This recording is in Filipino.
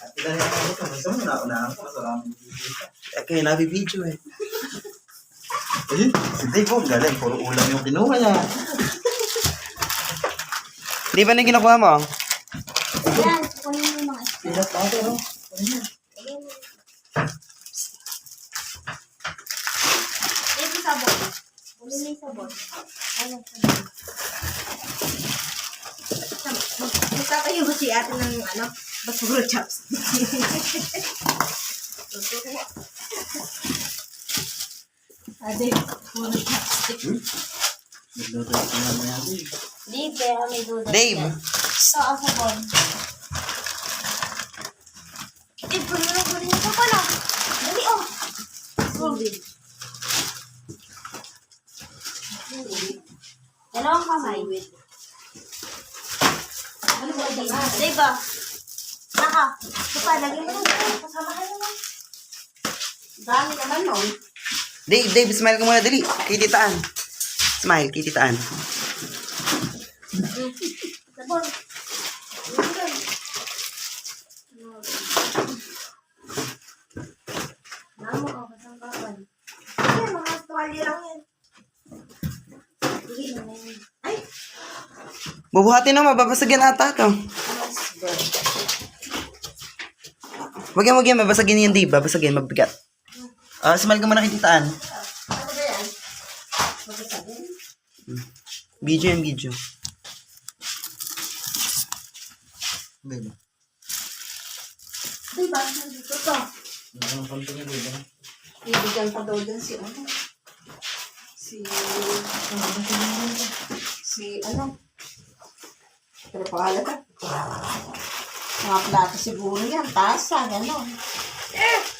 At ilan yung mga mo na-unahan ko, masarami dito. Eh, kaya nabibidyo eh. Eh, si Dave, oh, galing, puro ulam yung kinuha niya. Di ba na yung kinukuha mo? Yan, kunin mo yung mga Pilat pa pero. Ayan. Ito sabon. Kunin mo yung sabon. Ayan, sabon. Magtatayo ba si ate ng ano? Basura chops. Ate, puro chopstick. Nagluto ko na yan. Di, kaya may duda. Dave. Ito ang sabon. Eh, puno puno yung sabon ah. Dali oh. Dalawang kamay. Ba di? Diba? Naka. Ito pa, lagyan mo lang. Kasama ka naman. Dami naman nun. Dave, Dave, smile ka muna, dali. Kay titaan. Smile, kay titaan. Sabon. Namo ka, kasang kapan. Ay, mga tuwalya lang yan. Sige na na yun. Ay, Bubuhatin na, mababasagyan ata to. Wag yan, wag yan, mabasagin yan, Dave. Babasagin, mabigat. Ah, smile ka muna kay titaan. ano ba yan? Magkasabin? Video yan, video. Babe, Diba, nandito to. ang konti niya, babe. Bibigyan pa daw dun si ano. Si... ano ba to? Si ano? Pero pangalan ka? Mga plato siguro yan. Tasa, gano'n. Eh!